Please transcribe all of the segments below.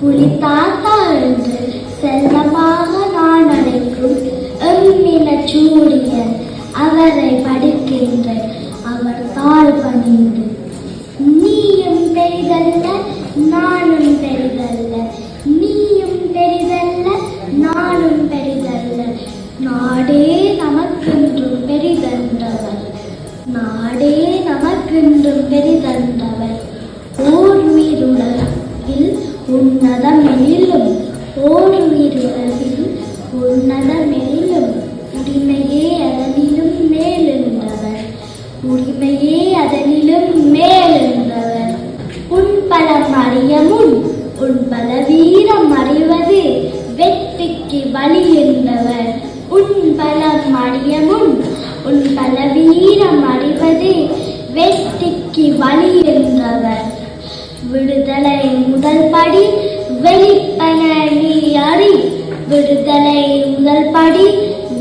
புலி தாத்தா என்று செல்லமாக நான் அழைக்கும் எம்மின சூரியன் அவரை படிக்கின்றேன் அவர் தாழ் பணிந்து நீயும் பெரிதல்ல நானும் பெரிதல்ல நீயும் பெரிதல்ல நானும் பெரிதல்ல. நாடே நமக்கென்றும் பெரிதென்றவர். நாடே நமக்கென்றும் பெரிதென்றவர். உன்னதமெனிலும் ஓர் உயிருலகில் உன்னதமெனிலும் உரிமையே அதனிலும் மேலென்றவர் உரிமையே அதனிலும் மேலென்றவர் உன் பலம் அறியமுன் உன் பல வீரம் அறிவது வெற்றிக்கு வழி என்றவர் உன் பலம் அறியமுன் உன் பல வீரம் அறிவது வெற்றிக்கு வழி என்றவர் விடுதலை விடுதலை முதல் படி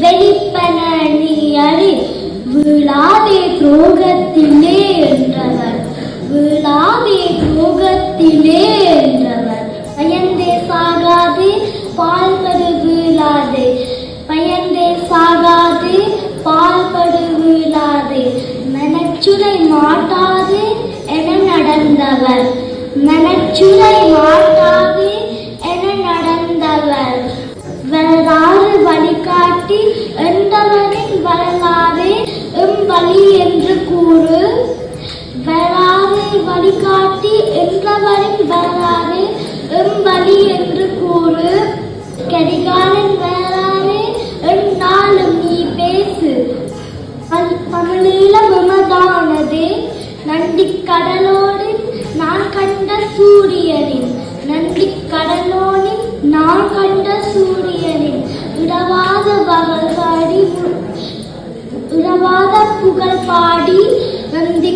வெளிப்பன நீ அறி விழாதே துரோகத்திலே என்றவர். விழாதே துரோகத்திலே என்றவர். பயந்தே சாகாதே பால்படு விழாதே. பயந்தே சாகாதே பால்படு விழாதே. மனச்சுரை மாட்டாது என நடந்தவர். மனச்சுரை மாட்டாது காட்டி எந்தவனின் வரலாறு எம் வழி என்று கூறு? வரலாறு வழிகாட்டி என்றவரின் வரலாறு எம் வழி என்று கூறு? கரிகாலன் வரலாறு என்னாலும் நீ பேசு. அது தமிழீழம் எமதானது நந்தி கடலோடு நான் கண்ட சூ பகல் பாடி இடவாத புகழ் பாடி நந்தி